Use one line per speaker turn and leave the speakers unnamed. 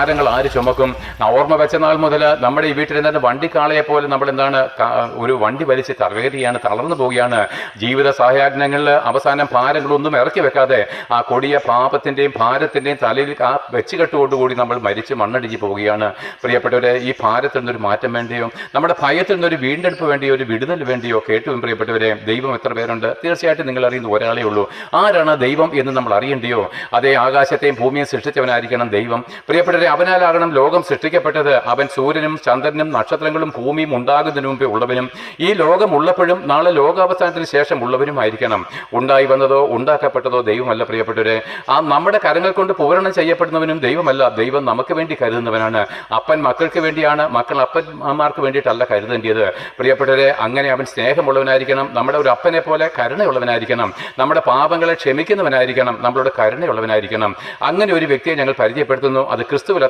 ഭാരങ്ങൾ ആര് ചുമക്കും? ഓർമ്മ വെച്ച നാൾ മുതൽ നമ്മുടെ ഈ വീട്ടിൽ നിന്ന് വണ്ടി കാളയെ പോലെ നമ്മൾ എന്താണ് ഒരു വണ്ടി വലിച്ച് തകരുകയാണ് തളർന്നു പോവുകയാണ്. ജീവിത സഹായാജ്ഞങ്ങളിൽ അവസാനം ഭാരങ്ങളൊന്നും ഇറക്കി വെക്കാതെ ആ കൊടിയ പാപത്തിന്റെയും ഭാരത്തിന്റെയും തലയിൽ ആ വെച്ചുകെട്ടുകൊണ്ടുകൂടി നമ്മൾ മരിച്ച് മണ്ണടിച്ച് പോവുകയാണ്. പ്രിയപ്പെട്ടവരെ ഈ ഭാരത്തിൽ നിന്നൊരു മാറ്റം വേണ്ടിയോ നമ്മുടെ ഭയത്തിൽ നിന്നൊരു വീണ്ടെടുപ്പ് വേണ്ടിയോ ഒരു വിടുതൽ വേണ്ടിയോ കേട്ടും പ്രിയപ്പെട്ടവരെ ദൈവം എത്ര പേരുണ്ട്? തീർച്ചയായിട്ടും നിങ്ങൾ അറിയുന്ന ഒരാളേ ഉള്ളൂ. ആരാണ് ദൈവം എന്ന് നമ്മൾ അറിയണ്ടയോ? അതേ ആകാശത്തെയും ഭൂമിയെയും സൃഷ്ടിച്ചവനായിരിക്കണം ദൈവം. പ്രിയപ്പെട്ടവരെ അവനാലാകണം ലോകം സൃഷ്ടിക്കപ്പെട്ടത്. അവൻ സൂര്യനും ചന്ദ്രനും നക്ഷത്രങ്ങളും ഭൂമിയും ഉണ്ടാകുന്നതിന് മുമ്പേ ഉള്ളവനും ഈ ലോകം ഉള്ളപ്പോഴും നാളെ ലോകാവസാനത്തിന് ശേഷം ഉള്ളവനുമായിരിക്കണം. ഉണ്ടായി വന്നതോ ഉണ്ടാക്കപ്പെട്ടതോ ദൈവമല്ല പ്രിയപ്പെട്ടവരെ. ആ നമ്മുടെ കരങ്ങൾ കൊണ്ട് പൂരണം ചെയ്യപ്പെടുന്നവനും ദൈവമല്ല. ദൈവം നമുക്ക് വേണ്ടി കരുതുന്നവനാണ്. അപ്പൻ മക്കൾക്ക് വേണ്ടിയാണ് മക്കൾ അപ്പന്മാർക്ക് വേണ്ടിയിട്ടല്ല കരുതേണ്ടത് പ്രിയപ്പെട്ടവരെ അങ്ങനെ അവൻ സ്നേഹമുള്ളവനായിരിക്കണം. നമ്മുടെ ഒരു അപ്പനെ പോലെ കരുണയുള്ളവനായിരിക്കണം. നമ്മുടെ പാപങ്ങളെ ക്ഷമിക്കുന്നവനായിരിക്കണം. നമ്മളോട് കരുണയുള്ളവനായിരിക്കണം. അങ്ങനെ ഒരു വ്യക്തിയെ ഞങ്ങൾ പരിചയപ്പെടുത്തുന്നു. അത് ക്രിസ്തുവിൽ